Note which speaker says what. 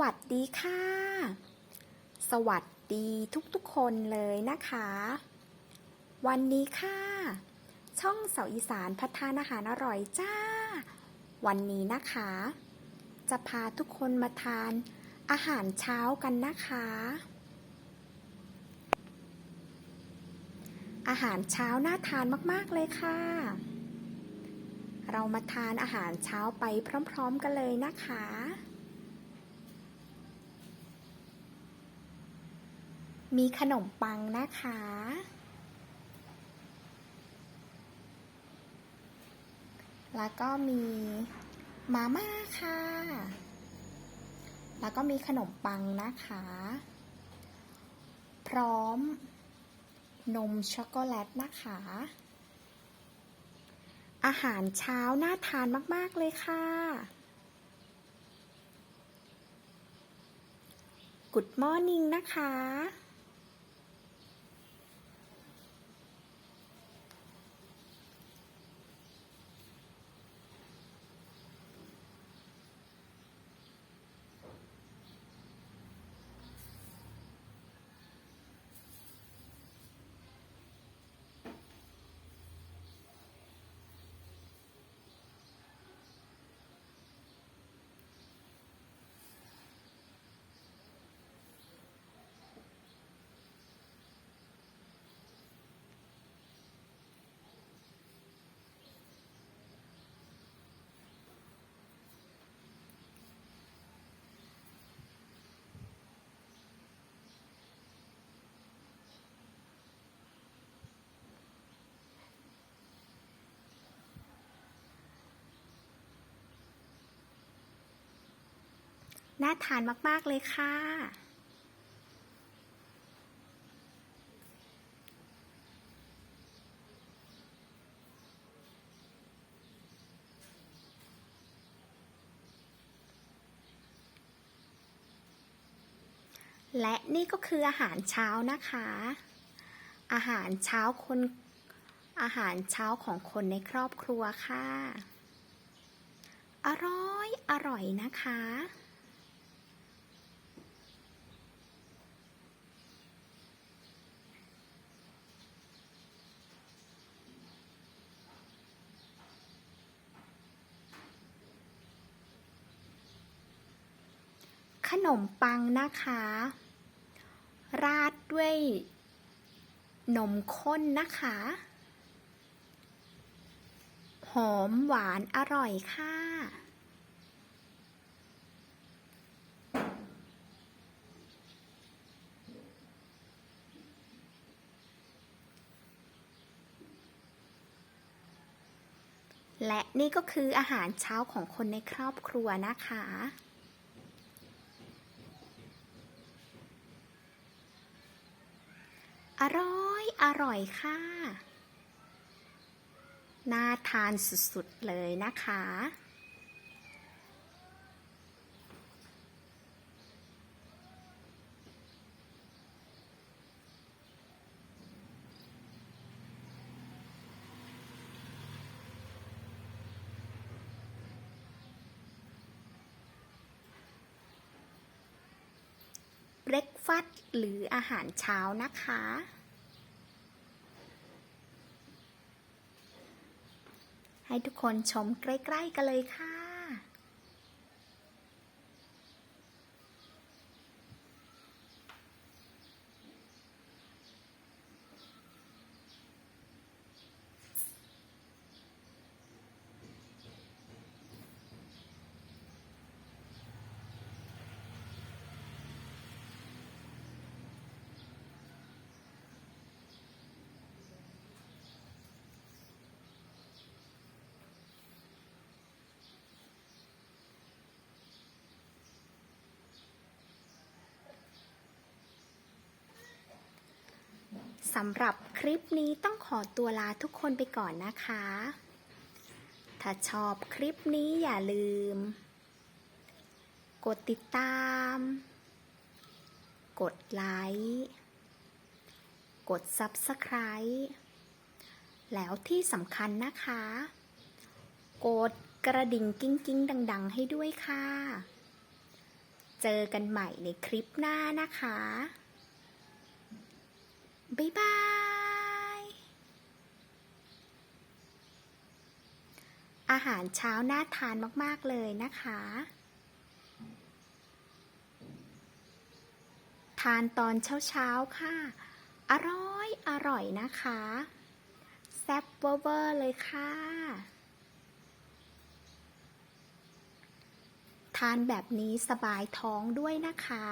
Speaker 1: วัสดีค่ะ สวัสดีทุกๆคนเลยนะคะ วันนี้ค่ะ ช่องเสาอีสานพัฒนอาหารอร่อยจ้า วันนี้นะคะ จะพาทุกคนมาทานอาหารเช้ากันนะคะ อาหารเช้าน่าทานมากๆเลยค่ะ เรามาทานอาหารเช้าไปพร้อม ๆ กันเลยนะคะ มีขนมปังนะคะ แล้วก็มีมาม่าค่ะ แล้วก็มีขนมปังนะคะ พร้อม นมช็อกโกแลตนะคะ อาหารเช้าน่าทานมาก ๆ เลยค่ะ Good morning นะคะ น่าทานมากๆเลยค่ะ และนี่ก็คืออาหารเช้านะคะ อาหารเช้าคนอาหารเช้าของคนในครอบครัวค่ะ อร่อย อร่อยนะคะ ขนมปังนะคะ ราดด้วยนมข้นนะคะ หอมหวานอร่อยค่ะและนี่ก็คืออาหารเช้าของคนในครอบครัวนะคะ อร่อย อร่อยค่ะ น่าทานสุด ๆ เลยนะคะ เบรกฟาสต์หรืออาหารเช้านะคะ ให้ทุกคนชมใกล้ ๆ กันเลยค่ะ สำหรับคลิปนี้ต้องขอตัวลาทุกคนไปก่อนนะคะ ถ้าชอบคลิปนี้อย่าลืม กดติดตาม กดไลค์ กด Subscribe แล้วที่สำคัญนะคะ กดกระดิ่งกิ้งกิ้งดัง ๆ ให้ด้วยค่ะ เจอกันใหม่ในคลิปหน้านะคะ บ๊ายบาย อาหารเช้าน่าทานมาก ๆ เลยนะคะ ทานตอนเช้า ๆ ค่ะ อร่อย อร่อยนะคะ แซ่บเวอร์เลยค่ะ ทานแบบนี้สบายท้องด้วยนะคะ